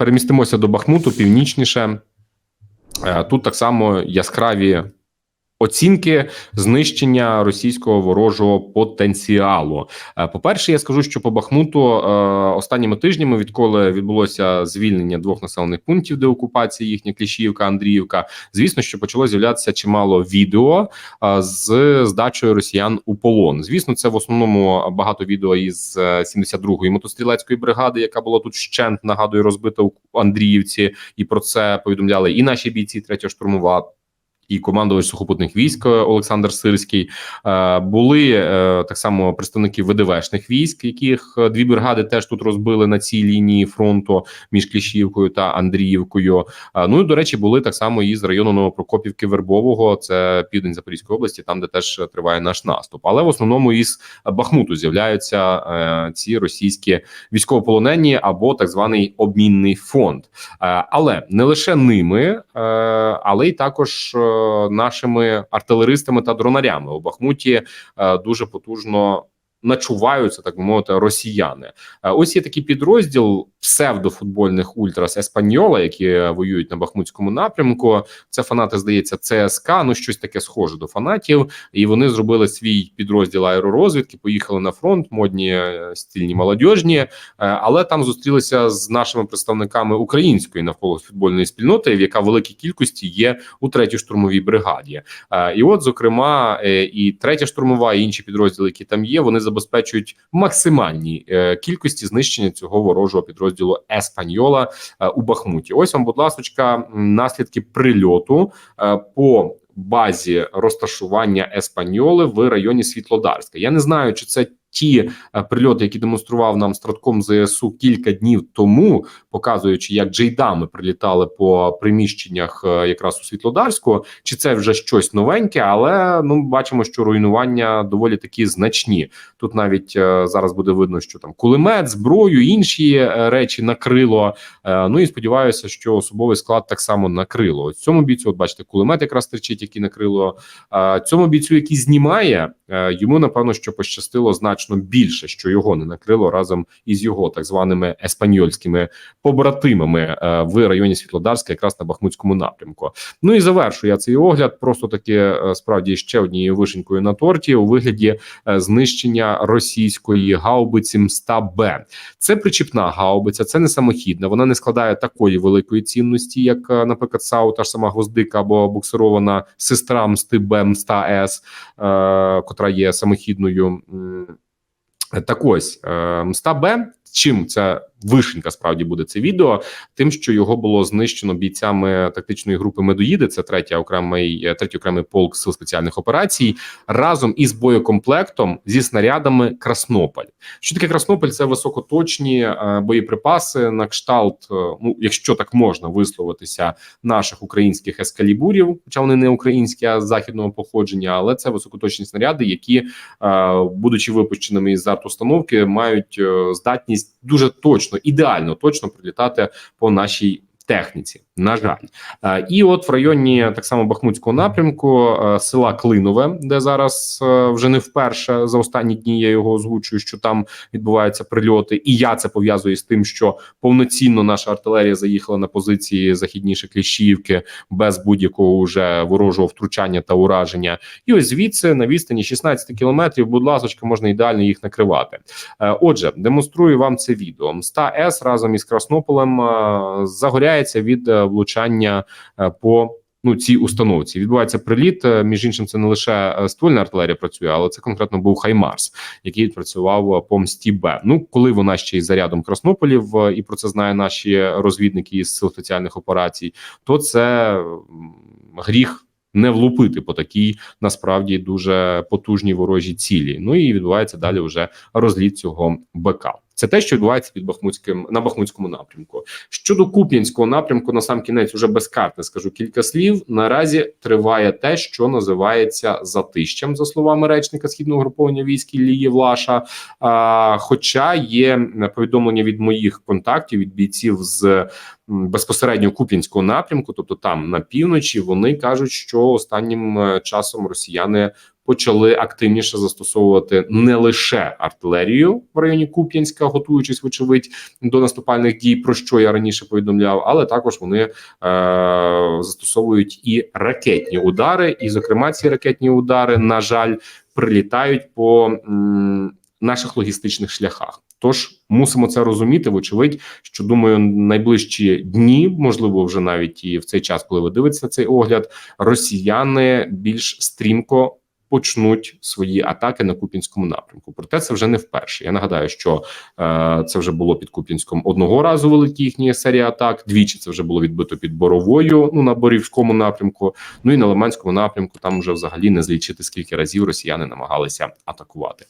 перемістимося до Бахмуту північніше. Е, Тут так само яскраві оцінки знищення російського ворожого потенціалу. Е, По-перше, я скажу, що по Бахмуту е, останніми тижнями, відколи відбулося звільнення двох населених пунктів деокупації, їхня Кліщівка, Андріївка, звісно, що почало з'являтися чимало відео е, з здачею росіян у полон. Звісно, це в основному багато відео із е, 72-ї мотострілецької бригади, яка була тут вщент, нагадую, розбита у Андріївці, і про це повідомляли і наші бійці, третя штурмова. І командувач сухопутних військ е, Олександр Сирський Е, були е, так само представники ВДВшних військ, яких дві бригади теж тут розбили на цій лінії фронту між Кліщівкою та Андріївкою. Ну і до речі, були так само і з району Новопрокопівки Вербового, це південь Запорізької області, там де теж триває наш наступ. Але в основному із Бахмуту з'являються ці російські військовополонені або так званий обмінний фонд. Але не лише ними, але й також нашими артилеристами та дронарями у Бахмуті е, дуже потужно. Начуваються так би мовити росіяни. Е, Ось є такий підрозділ псевдофутбольних ультрас Еспаньола, які воюють на Бахмутському напрямку. Це фанати, здається, ЦСК, ну щось таке схоже до фанатів. І вони зробили свій підрозділ аеророзвідки, поїхали на фронт, модні е, стильні молодіжні, е, але там зустрілися з нашими представниками української навколо футбольної спільноти, в яка в великій кількості є у третій штурмовій бригаді. Е, І от, зокрема, і третя штурмова, і інші підрозділи, які там є, вони забезпечують максимальні кількості знищення цього ворожого підрозділу Еспаньола е, у Бахмуті. Ось вам, будь ласка, наслідки прильоту е, по. Базі розташування Еспаньоли в районі Світлодарська. Я не знаю, чи це ті е, прильоти, які демонстрував нам стратком ЗСУ кілька днів тому, показуючи, як джейдами прилітали по приміщеннях е, якраз у Світлодарську, чи це вже щось новеньке, але ну бачимо, що руйнування доволі такі значні. Тут навіть е, зараз буде видно, що там кулемет, зброю, інші речі накрило. Ну і сподіваюся, що особовий склад так само накрило. Ось цьому бійцю, от бачите, кулемет якраз терчить, який накрило. Цьому бійцю, який знімає, йому напевно, що пощастило значно більше, що його не накрило разом із його так званими еспаньольськими побратимами е, в районі Світлодарська, якраз на Бахмутському напрямку. Ну і завершую я цей огляд. Просто таки е, справді ще однією вишенькою на торті у вигляді е, знищення російської гаубиці МСТА Б. Це причіпна гаубиця, це не самохідна. Вона не складає такої великої цінності, як, наприклад, САУ, та ж сама гвоздика або буксирована сестра МСТИ Б МСТА С, е, котра є самохідною. Так ось е, МСТА Б. Чим ця вишенька справді буде це відео? Тим, що його було знищено бійцями тактичної групи Медоїди, це третя окремий е, третій окремий полк сил спеціальних операцій, разом із боєкомплектом зі снарядами Краснополь. Що таке Краснополь? Це високоточні е, боєприпаси на кшталт, е, ну якщо так можна висловитися, наших українських ескалібурів, хоча вони не українські, а західного походження, але це високоточні снаряди, які, будучи випущеними із арт-установки, мають е, здатність дуже точно, ідеально точно прилітати по нашій. Техніці, на жаль, Е, і от в районі так само Бахмутського напрямку е, села Клинове, де зараз е, вже не вперше за останні дні я його озвучую, що там відбуваються прильоти, і я це пов'язую з тим, що повноцінно наша артилерія заїхала на позиції західніше Кліщівки без будь-якого уже ворожого втручання та ураження. І ось звідси на відстані 16 кілометрів, будь ласка, можна ідеально їх накривати. Отже, демонструю вам це відео. Мста С разом із Краснополем е, загоряється від е, влучання е, по. Ну, цій установці відбувається приліт. Е, Між іншим, це не лише ствольна артилерія працює, але це конкретно був Хаймарс, який працював по мсті Б. Ну, коли вона ще й зарядом Краснополів, і про це знає наші розвідники із сил спеціальних операцій, то це гріх. Не влупити по такій насправді дуже потужній ворожій цілі. Ну і відбувається далі вже розліт цього БК. Це те, що відбувається під Бахмутським на Бахмутському напрямку. Щодо Куп'янського напрямку, на сам кінець уже безкартне скажу кілька слів. Наразі триває те, що називається затищем, за словами речника східного груповання військ Іллії Влаша. А, хоча є повідомлення від моїх контактів від бійців з безпосередньо Куп'янського напрямку, тобто там на півночі, вони кажуть, що останнім е, часом росіяни почали активніше застосовувати не лише артилерію в районі Куп'янська, готуючись, вочевидь, до наступальних дій, про що я раніше повідомляв, але також вони е, застосовують і ракетні удари. І, зокрема, ці ракетні удари, на жаль, прилітають по м, наших логістичних шляхах. Тож мусимо це розуміти. Вочевидь, що думаю, найближчі дні, можливо, вже навіть і в цей час, коли ви дивитеся цей огляд, росіяни більш стрімко почнуть свої атаки на Купінському напрямку. Проте це вже не вперше. Я нагадаю, що е, це вже було під Купінськом одного разу великі їхні серії атак. Двічі це вже було відбито під Боровою, ну на Борівському напрямку. Ну і на Лиманському напрямку там вже взагалі не злічити скільки разів росіяни намагалися атакувати.